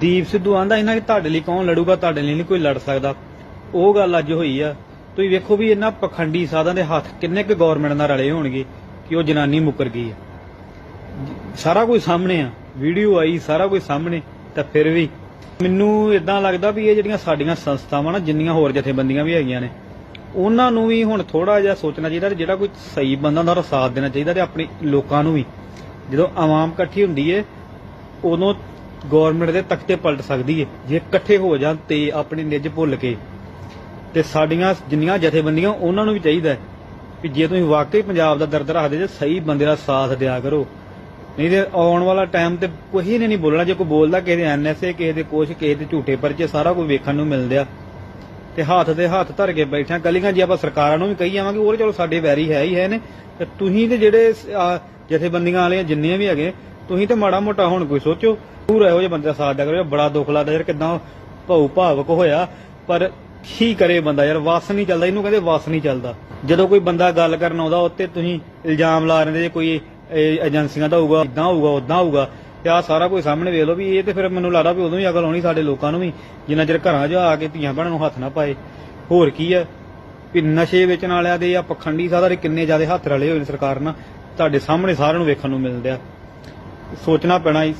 ਦੀਪ ਸਿੱਧੂ ਆਂਦਾ ਇਹਨਾਂ ਕਿ ਤੁਹਾਡੇ ਲਈ ਕੌਣ ਲੜੂਗਾ, ਤੁਹਾਡੇ ਲਈ ਨਹੀਂ ਕੋਈ ਲੜ ਸਕਦਾ। ਉਹ ਗੱਲ ਅੱਜ ਹੋਈ ਆ। ਤੁਸੀਂ ਵੇਖੋ ਵੀ ਇਹਨਾਂ ਪਖੰਡੀ ਸਾਧਾਂ ਦੇ ਹੱਥ ਕਿੰਨੇ ਕੁ ਗਵਰਨਮੈਂਟ ਨਾਲ ਰਲੇ ਹੋਣਗੇ ਕਿ ਉਹ ਜਨਾਨੀ ਮੁੱਕਰ ਗਈ ਆ। ਸਾਰਾ ਕੁਝ ਸਾਹਮਣੇ ਆ। ਵੀਡੀਓ ਆਈ, ਸਾਰਾ ਕੁਝ ਸਾਹਮਣੇ, ਤਾਂ ਫਿਰ ਵੀ। ਮੈਨੂੰ ਇਦਾਂ ਲੱਗਦਾ ਵੀ ਇਹ ਜਿਹੜੀਆਂ ਸਾਡੀਆਂ ਸੰਸਥਾਵਾਂ ਨਾ, ਜਿੰਨੀਆਂ ਹੋਰ ਜਥੇਬੰਦੀਆਂ ਵੀ ਹੈਗੀਆਂ ਨੇ, ਉਹਨਾਂ ਨੂੰ ਵੀ ਹੁਣ ਥੋੜਾ ਜਿਹਾ ਸੋਚਣਾ ਚਾਹੀਦਾ ਜਿਹੜਾ ਕੋਈ ਸਹੀ ਬੰਦਾ ਹੁੰਦਾ ਸਾਥ ਦੇਣਾ ਚਾਹੀਦਾ ਤੇ ਆਪਣੇ ਲੋਕਾਂ ਨੂੰ ਵੀ। ਜਦੋਂ ਆਵਾਮ ਇਕੱਠੀ ਹੁੰਦੀ ਏ, ਉਦੋਂ ਗਵਰਨਮੈਂਟ ਦੇ ਤਖਤੇ ਪਲਟ ਸਕਦੀ ਏ, ਜੇ ਇਕੱਠੇ ਹੋ ਜਾਣ ਤੇ ਆਪਣੀ ਨਿੱਜ ਭੁੱਲ ਕੇ। ਤੇ ਸਾਡੀਆਂ ਜਿੰਨੀਆਂ ਜਥੇਬੰਦੀਆਂ, ਉਹਨਾਂ ਨੂੰ ਵੀ ਚਾਹੀਦਾ ਕਿ ਜੇ ਤੁਸੀਂ ਵਾਕਈ ਪੰਜਾਬ ਦਾ ਦਰਦ ਰੱਖਦੇ ਜੇ, ਸਹੀ ਬੰਦੇ ਦਾ ਸਾਥ ਦਿਆ ਕਰੋ। ਨਹੀਂ ਤੇ ਆਉਣ ਵਾਲਾ ਟਾਈਮ ਤੇ ਕੋਈ ਨੇ ਨਹੀਂ ਬੋਲਣਾ, ਜੇ ਕੋਈ ਬੋਲਦਾ ਕਿਸੇ ਦੇ ਐਨਐਸਏ ਕਿਸੇ ਦੇ ਕੁਛ, ਕਿਸੇ ਦੇ ਝੂਠੇ ਪਰਚੇ, ਸਾਰਾ ਕੁਝ ਵੇਖਣ ਨੂੰ ਮਿਲਦਿਆ ਤੇ ਹੱਥ ਤੇ ਹੱਥ ਧਰ ਕੇ ਬੈਠਿਆ ਗਲੀਆਂ ਜੇ ਆਪਾਂ ਸਰਕਾਰਾਂ ਨੂੰ ਵੀ ਕਹੀ ਜਾਵਾਂਗੇ, ਉਹ ਚਲੋ ਸਾਡੇ ਵੈਰੀ ਹੈ ਹੀ ਹੈ ਨੇ। ਤੇ ਤੁਸੀਂ ਤੇ ਜਿਹੜੇ ਜਥੇਬੰਦੀਆਂ ਵਾਲੇ ਜਿੰਨੇ ਵੀ ਹੈਗੇ ਤੁਸੀਂ ਤੇ ਮਾੜਾ ਮੋਟਾ ਹੁਣ ਕੋਈ ਸੋਚੋ, ਪੂਰਾ ਇਹੋ ਜਿਹਾ ਬੰਦੇ ਦਾ ਸਾਥ ਦਿਆ ਕਰੋ ਬੜਾ ਦੁੱਖ ਲੱਗਦਾ ਯਾਰ ਕਿਦਾਂ ਭਾਉ ਭਾਵਕ ਹੋਇਆ। ਪਰ ਕੀ ਕਰੇ ਬੰਦਾ ਯਾਰ, ਵਸ ਨਹੀਂ ਚੱਲਦਾ, ਇਹਨੂੰ ਕਹਿੰਦੇ ਵਸ ਨਹੀਂ ਚੱਲਦਾ। ਜਦੋਂ ਕੋਈ ਬੰਦਾ ਗੱਲ ਕਰਨ ਆਉਂਦਾ, ਉੱਤੇ ਤੁਸੀਂ ਇਲਜ਼ਾਮ ਲਾ ਰਹੇ ਜੇ ਕੋਈ ਏਜੰਸੀਆਂ ਦਾ ਹੋਊਗਾ, ਇਦਾਂ ਹੋਊਗਾ, ਉਦਾਂ ਹੋਊਗਾ। ਤੇ ਆ ਸਾਰਾ ਕੋਈ ਸਾਹਮਣੇ ਵੇਖ ਲਓ ਵੀ ਇਹ ਤੇ ਫਿਰ ਮੈਨੂੰ ਲੱਗਦਾ ਵੀ ਉਦੋਂ ਹੀ ਅਕਲ ਆਉਣੀ ਸਾਡੇ ਲੋਕਾਂ ਨੂੰ ਵੀ, ਜਿੰਨਾ ਚਿਰ ਘਰਾਂ 'ਚ ਆ ਕੇ ਧੀਆਂ ਭੈਣਾਂ ਨੂੰ ਹੱਥ ਨਾ ਪਾਏ। ਹੋਰ ਕੀ ਆ? ਵੀ ਨਸ਼ੇ ਵੇਚਣ ਵਾਲਿਆਂ ਦੇ ਆ ਪਖੰਡੀ ਸਾਧਾਂ ਕਿੰਨੇ ਜ਼ਿਆਦਾ ਹੱਥ ਰਲੇ ਹੋਏ ਨੇ ਸਰਕਾਰ ਨਾਲ। ਤੁਹਾਡੇ ਸਾਹਮਣੇ ਸਾਰਿਆਂ ਨੂੰ ਵੇਖਣ ਨੂੰ ਮਿਲਦੇ ਆ। ਸੋਚਣਾ ਪੈਣਾ ਇਸ